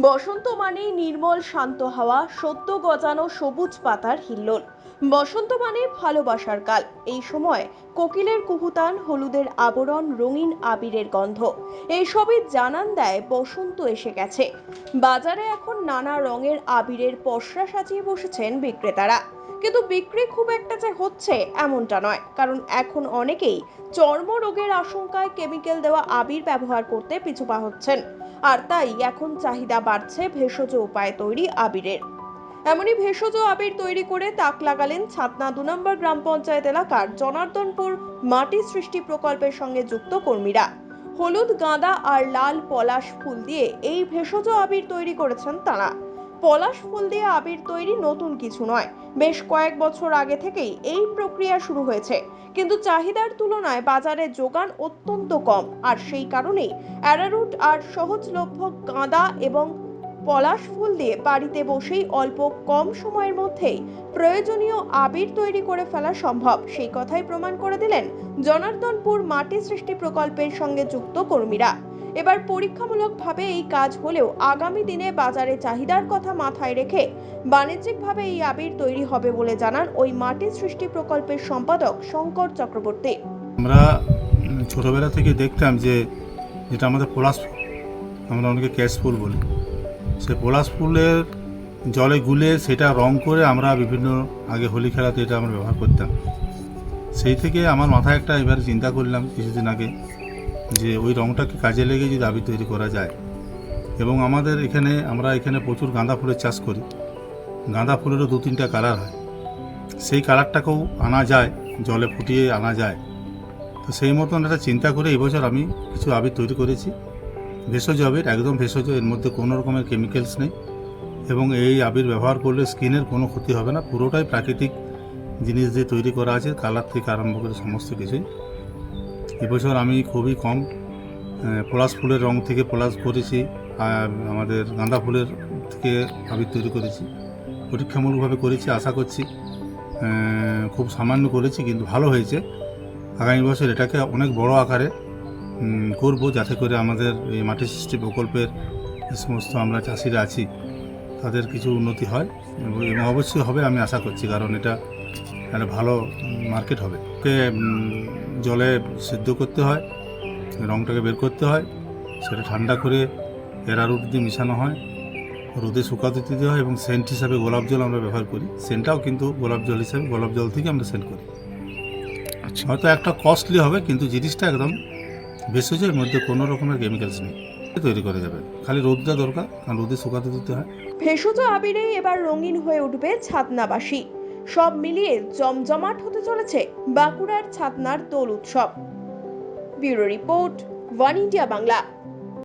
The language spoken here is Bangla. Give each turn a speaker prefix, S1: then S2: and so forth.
S1: বসন্ত মানেই নির্মল, শান্ত হাওয়া, সদ্য গজানো সবুজ পাতার হিল্লোল। বসন্ত মানে ভালোবাসার কাল। এই সময় কোকিলের কুহুতান, হলুদের আবরণ, রঙিন আবিরের গন্ধ। এইসবই জানান দেয় বসন্ত এসে গেছে। বাজারে এখন নানা রঙের আবিরের পসরা সাজিয়ে বসেছেন বিক্রেতারা। কিন্তু বিক্রি খুব একটা যে হচ্ছে এমনটা নয়। কারণ এখন অনেকেই চর্মরোগের আশঙ্কায় কেমিক্যাল দেওয়া আবির ব্যবহার করতে পিছুপা হচ্ছেন। আর তাই এখন চাহিদা বাড়ছে ভেষজ উপায়ে তৈরি আবিরের। এমনই ভেষজ আবির তৈরি করে তাক লাগালেন ছাতনা দু নম্বর গ্রাম পঞ্চায়েত এলাকার জনার্দনপুর মাটি সৃষ্টি প্রকল্পের সঙ্গে যুক্ত কর্মীরা। হলুদ, গাঁদা আর লাল পলাশ ফুল দিয়ে এই ভেষজ আবির তৈরি করেছেন তারা। পলাশ ফুল দিয়ে আবির তৈরি নতুন কিছু নয়। বেশ কয়েক বছর আগে থেকেই এই প্রক্রিয়া শুরু হয়েছে। কিন্তু চাহিদার তুলনায় বাজারে যোগান অত্যন্ত কম। আর সেই কারণেই অ্যারারুট আর সহজলভ্য গাঁদা এবং পলাশ ফুল দিয়ে বাড়িতে বসেই অল্প কম সময়ের মধ্যেই প্রয়োজনীয় আবির তৈরি করে ফেলা সম্ভব। সেই কথাই প্রমাণ করে দিলেন জনার্দনপুর মাটি সৃষ্টি প্রকল্পের সঙ্গে যুক্ত কর্মীরা। এবার পরীক্ষামূলকভাবে এই কাজ হলেও আগামী দিনে বাজারে চাহিদার কথা মাথায় রেখে বাণিজ্যিকভাবে এই আবির তৈরি হবে বলে জানান ওই মাটি সৃষ্টি প্রকল্পের সম্পাদক শঙ্কর চক্রবর্তী।
S2: আমরা ছোটবেলা থেকে দেখতাম যে যেটা আমাদের পলাশ ফুল। আমরা অনেকে ক্যাশ ফুল বলি। সে পলাশ ফুলের জলে গুলে সেটা রং করে আমরা বিভিন্ন আগে হোলি খেলাতে এটা আমরা ব্যবহার করতাম। সেই থেকে আমার মাথায় একটা এবার চিন্তা করলাম কিছুদিন আগে যে ওই রংটাকে কাজে লেগে যদি আবির তৈরি করা যায়? এবং আমাদের এখানে, আমরা এখানে প্রচুর গাঁদা ফুলের চাষ করি। গাঁদা ফুলেরও দু তিনটা কালার হয়। সেই কালারটাকেও আনা যায়, জলে ফুটিয়ে আনা যায়। তো সেই মতন একটা চিন্তা করে এবছর আমি কিছু আবির তৈরি করেছি। ভেষজ আবির, একদম ভেষজ, এর মধ্যে কোনো রকমের কেমিক্যালস নেই। এবং এই আবির ব্যবহার করলে স্কিনের কোনো ক্ষতি হবে না। পুরোটাই প্রাকৃতিক জিনিস দিয়ে তৈরি করা আছে কালার থেকে আরম্ভ করে সমস্ত কিছুই। এবছর আমি খুবই কম পলাশ ফুলের রং থেকে পলাশ করেছি, আর আমাদের গাঁদা ফুলের থেকে আবির তৈরি করেছি। পরীক্ষামূলকভাবে করেছি, আশা করছি খুব সামান্য করেছি, কিন্তু ভালো হয়েছে। আগামী বছর এটাকে অনেক বড় আকারে করব যাতে করে আমাদের এই মাটি সৃষ্টি প্রকল্পের যে সমস্ত আমরা চাষিরা আছি, তাদের কিছু উন্নতি হয়। এবং অবশ্যই হবে, আমি আশা করছি, কারণ এটা একটা ভালো মার্কেট হবে। জলে সিদ্ধ করতে হয় রংটাকে বের করতে হয় সেটা ঠান্ডা করে এরা রুট দিয়ে মিশানো হয় রোদে শুকাতে দিতে হয় এবং সেন্ট হিসাবে গোলাপ জল আমরা ব্যবহার করি। সেন্টটাও কিন্তু গোলাপ জল হিসাবে গোলাপ জল থেকে আমরা সেন্ট করি।
S3: আচ্ছা।
S2: হয়তো একটা কস্টলি হবে কিন্তু জিনিসটা একদম ভেষজ এর মধ্যে কোনো রকমের কেমিক্যালস নেই। তৈরি করা যাবে। খালি রোদটা দরকার কারণ রোদে শুকাতে দিতে হয়।
S1: ভেষজ আবিরেই এবার রঙিন হয়ে উঠবে ছাতনাবাসী সব মিলিয়ে জমজমাট হতে চলেছে বাঁকুড়ার ছাতনার দোল উৎসব। Bureau report One India Bangla.